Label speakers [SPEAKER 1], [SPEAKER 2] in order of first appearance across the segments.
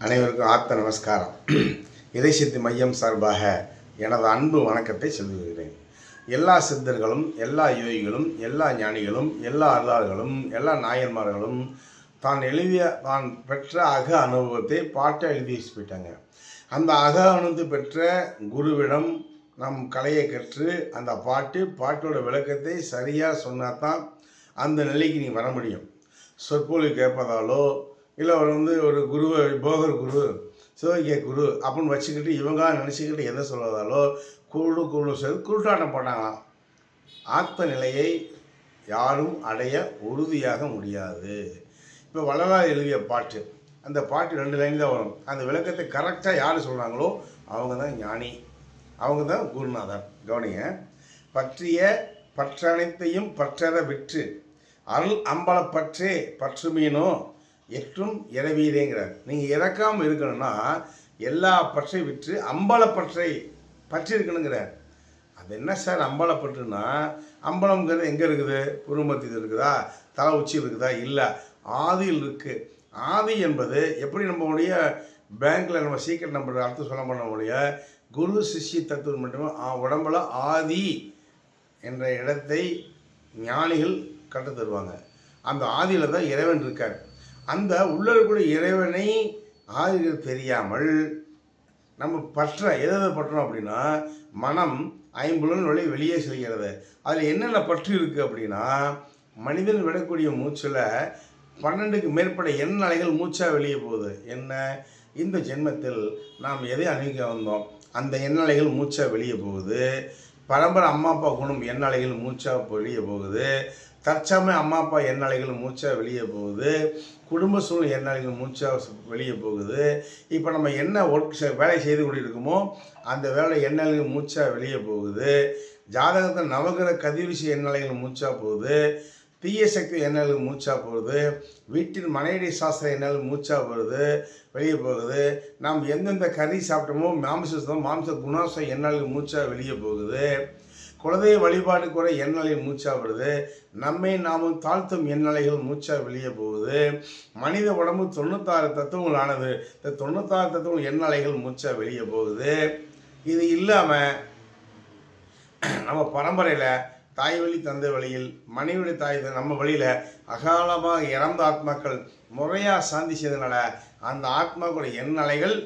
[SPEAKER 1] அனைவருக்கும் ஆத்த நமஸ்காரம். இறைசக்தி மையம் சார்பாக எனது அன்பு வணக்கத்தை செலுத்துகிறேன் எல்லா சித்தர்களும் எல்லா யோகிகளும் எல்லா ஞானிகளும் எல்லா அருளாளர்களும் எல்லா நாயன்மார்களும் தான் எழுதிய தான் பெற்ற அக அனுபவத்தை பாட்டை எழுதி வச்சு போயிட்டாங்க அந்த அக அனுபவத்தை பெற்ற குருவிடம் நம் கலையை கற்று அந்த பாட்டு பாட்டோட விளக்கத்தை சரியாக சொன்னால் தான் அந்த நிலைக்கு நீ வர முடியும். சொற்பொழிவு கேட்பதாலோ இல்லை அவர் வந்து ஒரு குருவை போகர் குரு சிவகிய குரு அப்படின்னு வச்சுக்கிட்டு இவங்க நினச்சிக்கிட்டு எதை சொல்வதாலோ குருடு குருடு சொல்லி குருட்டாட்டம் போட்டாங்களாம் ஆத்ம நிலையை யாரும் அடைய உறுதியாக முடியாது. இப்போ வள்ளலார் எழுதிய பாட்டு அந்த பாட்டு ரெண்டு லைன் தான் வரும். அந்த விளக்கத்தை கரெக்டாக யார் சொல்கிறாங்களோ அவங்க தான் ஞானி. அவங்க தான் குருநாதன் கவனிங்க. பற்றிய பற்றனைத்தையும் பற்றற விற்று அருள் அம்பலப்பற்றே பற்றுமீனோ எற்றும் இறவீரேங்கிறார் நீங்கள் இறக்காமல் இருக்கணும்னா எல்லா பற்றை விற்று அம்பலப்பற்றை பற்றி இருக்கணுங்கிறார் அது என்ன சார் அம்பலப்பற்றுன்னா அம்பலம்ங்கிறது எங்கே இருக்குது? புருமத்தியில் இருக்குதா? தலை உச்சி இருக்குதா? இல்லை. ஆதியில் இருக்குது ஆதி என்பது எப்படி நம்மளுடைய பேங்க்கில் நம்ம சீக்கிரம் நம்பர் அடுத்து சொல்ல பண்ணக்கூடிய குரு சிஷ்ய தத்துவம் மட்டுமே உடம்புல ஆதி என்ற இடத்தை ஞானிகள் கற்றுத் தருவாங்க அந்த ஆதியில் தான் இறைவன் இருக்கார். அந்த உள்ள இறைவனை ஆதிகள் தெரியாமல் நம்ம பற்ற எதை எதை பற்றோம் அப்படின்னா மனம் ஐம்புலன் வழி வெளியே செல்கிறது. அதில் என்னென்ன பற்று இருக்குது அப்படின்னா மனிதன் விடக்கூடிய மூச்சில் பன்னெண்டுக்கு மேற்பட்ட எண் அலைகள் மூச்சாக வெளியே போகுது. என்ன? இந்த ஜென்மத்தில் நாம் எதை அணிவிக்க வந்தோம்? அந்த எண்ணலைகள் மூச்சாக வெளியே போகுது. பரம்பரை அம்மா அப்பா குணம் எண்ணலைகள் மூச்சாக வெளியே போகுது. தற்சமயம் அம்மா அப்பா எண்ணாளிகள் மூச்சாக வெளியே போகுது. குடும்ப சூழ்நிலை எண்ணாளிகள் மூச்சாக வெளியே போகுது. இப்போ நம்ம என்ன ஒர்க் வேலை செய்து கொண்டிருக்கோமோ அந்த வேலை எண்ணாளிகள் மூச்சாக வெளியே போகுது. ஜாதகத்தில் நவகிர கதிர்விசி எண்ணாளிகள் மூச்சாக போகுது. தீய சக்தி எண்ணெய்கள் மூச்சா போகுது. வீட்டின் மனைவி சாஸ்திர எண்ணெய்கள் மூச்சா போகுது வெளியே போகுது. நாம் எந்தெந்த கறி சாப்பிட்டோமோ மாம்சம் மாம்ச குணாசம் எண்ணெய்கள் மூச்சா வெளியே போகுது. குலதெய்வ வழிபாடு கூட எண்ணலை மூச்சாவிடுது நம்மை நாமும் தாழ்த்தும் எண்ணலைகள் மூச்சா வெளியே போகுது. மனித உடம்பு தொண்ணூத்தாறு தத்துவங்களானது. இந்த தொண்ணூத்தாறு தத்துவங்கள் எண்ணலைகள் மூச்சா வெளியே போகுது. இது இல்லாமல் நம்ம பரம்பரையில் தாய் வழி தந்தை வழியில் மனைவி தாய் நம்ம வழியில் அகாலமாக இறந்த ஆத்மாக்கள் முறையாக சாந்தி செய்தனால அந்த ஆத்மாக்களுடைய எண்ணலைகள்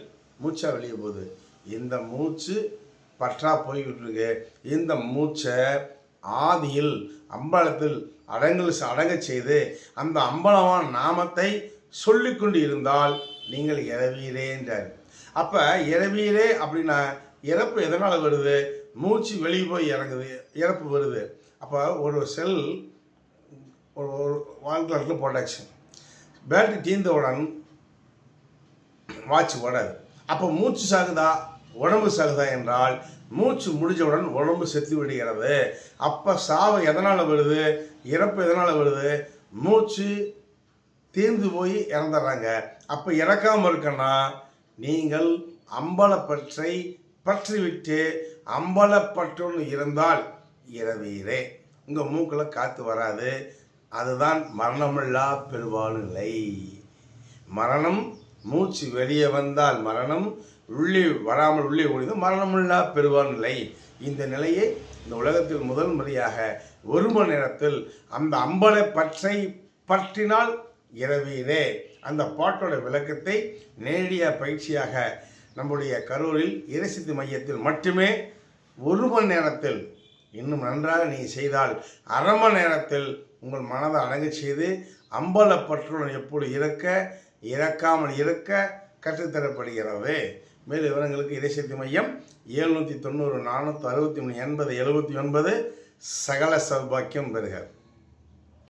[SPEAKER 1] மூச்சா வெளியே போகுது. இந்த மூச்சு பற்றா போய்கிட்டு இருக்கு இந்த மூச்சை ஆதியில் அம்பலத்தில் அடங்கல் அடங்கச் செய்து அந்த அம்பலமான நாமத்தை சொல்லிக்கொண்டு இருந்தால் நீங்கள் இறவீரே என்றார். அப்போ இறவீரே அப்படின்னா இறப்பு எதனால் வருது? மூச்சு வெளியே போய் இறங்குது இறப்பு வருது. அப்போ ஒரு செல் ஒரு ஒரு வாழ்க்கையில் போட்டாச்சு. பேட்டரி தீர்ந்தவுடன் வாட்ச் ஓடாது. அப்போ மூச்சு சாகுதா? உடம்பு சகுதா என்றால் மூச்சு முடிஞ்சவுடன் உடம்பு செத்து விடுகிறது. அப்போ சாவு எதனால் வருது? இறப்பு எதனால் வருது? மூச்சு தீர்ந்து போய் இறந்துடுறாங்க. அப்போ இறக்காமல் இருக்கன்னா நீங்கள் அம்பலப்பற்றை பற்றிவிட்டு அம்பலப்பற்றுன்னு இருந்தால் இரவீரே உங்கள் மூக்கில் காற்று வராது. அதுதான் மரணமில்லா பெருவாழ்நிலை. மரணம் மூச்சு வெளியே வந்தால் மரணம் உள்ளே வராமல் உள்ளே ஒழிந்து மரணமில்லா பெறுவான் நிலை. இந்த நிலையை இந்த உலகத்தில் முதல் முறையாக ஒரு மணி நேரத்தில் அந்த அம்பலை பற்றை பற்றினால் இரவீரே அந்த பாட்டோட விளக்கத்தை நேரடியாக பயிற்சியாக நம்முடைய கரூரில் இறைசக்தி மையத்தில் மட்டுமே ஒரு மணி நேரத்தில் இன்னும் நன்றாக நீ செய்தால் அரை மணி நேரத்தில் உங்கள் மனதை அடங்கச் செய்து அம்பலப்பற்றுடன் எப்பொழுது இருக்க இறக்காமல் இருக்க கற்றுத்தரப்படுகிறது. மேலும் விவரங்களுக்கு இறைசக்தி மையம் எழுநூற்றி தொண்ணூறு நானூற்றி அறுபத்தி மூணு எண்பது எழுபத்தி ஒன்பது சகல சௌபாக்கியம் பெறுகிறது